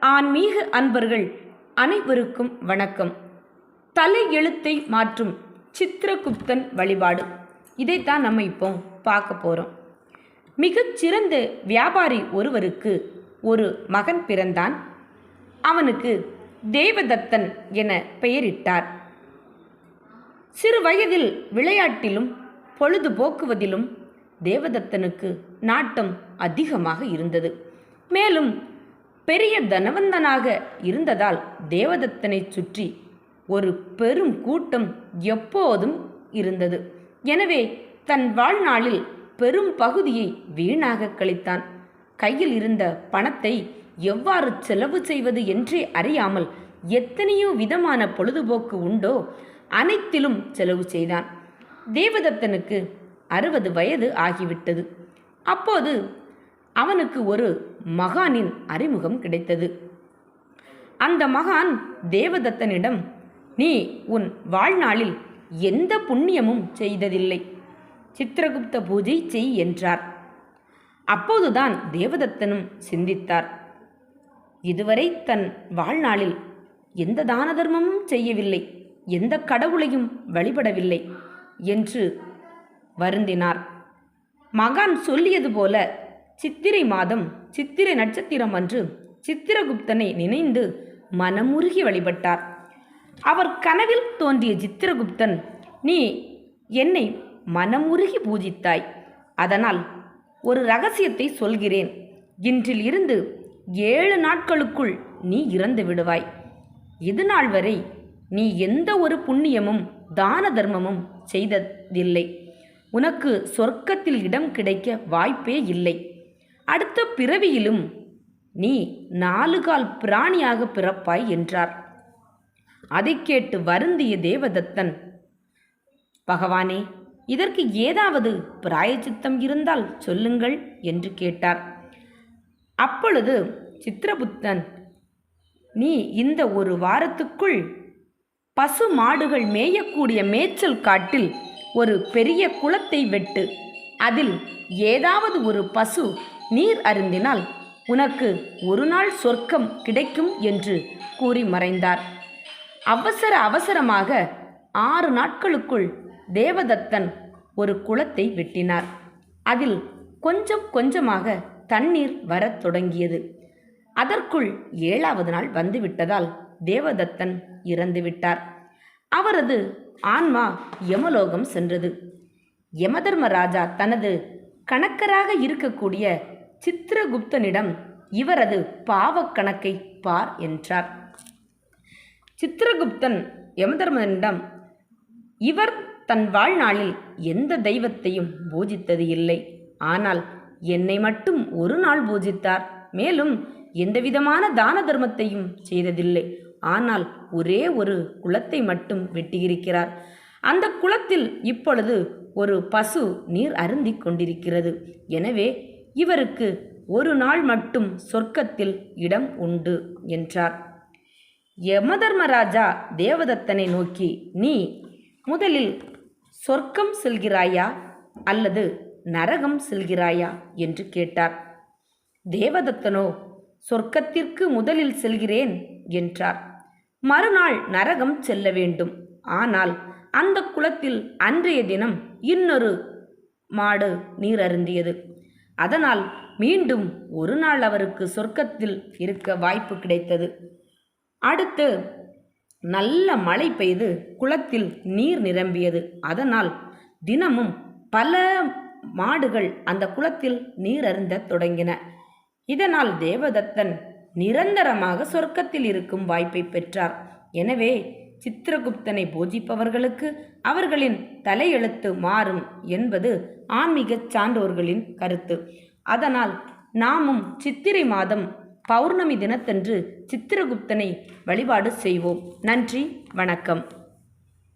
ஆன்மீக அன்பர்கள் அனைவருக்கும் வணக்கம். தலை எழுத்தை மாற்றும் சித்திரகுப்தன் வழிபாடு. இதைத்தான் நம்ம இப்போ பார்க்க போகிறோம் மிகச்சிறந்த வியாபாரி ஒருவருக்கு ஒரு மகன் பிறந்தான். அவனுக்கு தேவதத்தன் என பெயரிட்டார். சிறு வயதில் விளையாட்டிலும் பொழுதுபோக்குவதிலும் தேவதத்தனுக்கு நாட்டம் அதிகமாக இருந்தது. மேலும் பெரிய தனவந்தனாக இருந்ததால் தேவதத்தனை சுற்றி ஒரு பெரும் கூட்டம் எப்போதும் இருந்தது. எனவே தன் வாழ்நாளில் பெரும் பகுதியை வீணாக கழித்தான். கையில் இருந்த பணத்தை எவ்வாறு செலவு செய்வது என்றே அறியாமல் எத்தனையோ விதமான பொழுதுபோக்கு உண்டோ அனைத்திலும் செலவு செய்தான். தேவதத்தனுக்கு அறுபது வயது ஆகிவிட்டது. அப்போது அவனுக்கு ஒரு மகானின் அறிமுகம் கிடைத்தது. அந்த மகான் தேவதத்தனிடம் நீ உன் வாழ்நாளில் எந்த புண்ணியமும் செய்ததில்லை. சித்திரகுப்த பூஜை செய் என்றார். அப்போதுதான் தேவதத்தனும் சிந்தித்தார். இதுவரை தன் வாழ்நாளில் எந்த தான தர்மமும் செய்யவில்லை. எந்த கடவுளையும் வழிபடவில்லை என்று வருந்தினார். மகான் சொல்லியது போல சித்திரை மாதம் சித்திரை நட்சத்திரம் அன்று சித்திரகுப்தனை நினைந்து மனமுருகி வழிபட்டார். அவர் கனவில் தோன்றிய சித்திரகுப்தன் நீ என்னை மனமுருகி பூஜித்தாய். அதனால் ஒரு ரகசியத்தை சொல்கிறேன். இன்றில் இருந்து ஏழு நாட்களுக்குள் நீ இறந்து விடுவாய். இது நாள் வரை நீ எந்த ஒரு புண்ணியமும் தான தர்மமும் செய்ததில்லை. உனக்கு சொர்க்கத்தில் இடம் கிடைக்க வாய்ப்பே இல்லை. அடுத்த பிறவியிலும் நீ நாலு கால் பிராணியாக பிறப்பாய் என்றார். அதை கேட்டு வருந்திய தேவதத்தன் பகவானே இதற்கு ஏதாவது பிராயச்சித்தம் இருந்தால் சொல்லுங்கள் என்று கேட்டார். அப்பொழுது சித்திரபுத்தன் நீ இந்த ஒரு வாரத்துக்குள் பசு மாடுகள் மேயக்கூடிய மேய்ச்சல் காட்டில் ஒரு பெரிய குளத்தை வெட்டு. அதில் ஏதாவது ஒரு பசு நீர் அருந்தினால் உனக்கு ஒரு நாள் சொர்க்கம் கிடைக்கும் என்று கூறி மறைந்தார். அவசர அவசரமாக ஆறு நாட்களுக்குள் தேவதத்தன் ஒரு குளத்தை வெட்டினார். அதில் கொஞ்சம் கொஞ்சமாக தண்ணீர் வரத் தொடங்கியது. அதற்குள் ஏழாவது நாள் வந்துவிட்டதால் தேவதத்தன் இறந்துவிட்டார். அவரது ஆன்மா யமலோகம் சென்றது. யமதர்மராஜா தனது கணக்கராக இருக்கக்கூடிய சித்திரகுப்தனிடம் இவரது பாவக் கணக்கை பார் என்றார். சித்திரகுப்தன் யமதர்மனிடம் இவர் தன் வாழ்நாளில் எந்த தெய்வத்தையும் பூஜித்தது இல்லை. ஆனால் என்னை மட்டும் ஒரு நாள் பூஜித்தார். மேலும் எந்தவிதமான தான தர்மத்தையும் செய்ததில்லை. ஆனால் ஒரே ஒரு குளத்தை மட்டும் வெட்டியிருக்கிறார். அந்த குளத்தில் இப்பொழுது ஒரு பசு நீர் அருந்திக் கொண்டிருக்கிறது. எனவே இவருக்கு ஒரு நாள் மட்டும் சொர்க்கத்தில் இடம் உண்டு என்றார். யமதர்மராஜா தேவதத்தனை நோக்கி நீ முதலில் சொர்க்கம் செல்கிறாயா அல்லது நரகம் செல்கிறாயா? என்று கேட்டார். தேவதத்தனோ சொர்க்கத்திற்கு முதலில் செல்கிறேன் என்றார். மறுநாள் நரகம் செல்ல வேண்டும். ஆனால் அந்த குளத்தில் அன்றைய தினம் இன்னொரு மாடு நீர் அருந்தியது. அதனால் மீண்டும் ஒரு நாள் அவருக்கு சொர்க்கத்தில் இருக்க வாய்ப்பு கிடைத்தது. அடுத்து நல்ல மழை பெய்து குளத்தில் நீர் நிரம்பியது. அதனால் தினமும் பல மாடுகள் அந்த குளத்தில் நீர் அருந்த தொடங்கின. இதனால் தேவதத்தன் நிரந்தரமாக சொர்க்கத்தில் இருக்கும் வாய்ப்பை பெற்றார். எனவே சித்திரகுப்தனை பூஜிப்பவர்களுக்கு அவர்களின் தலையெழுத்து மாறும் என்பது ஆன்மீக சான்றோர்களின் கருத்து. அதனால் நாமும் சித்திரை மாதம் பௌர்ணமி தினத்தன்று சித்திரகுப்தனை வழிபாடு செய்வோம். நன்றி வணக்கம்.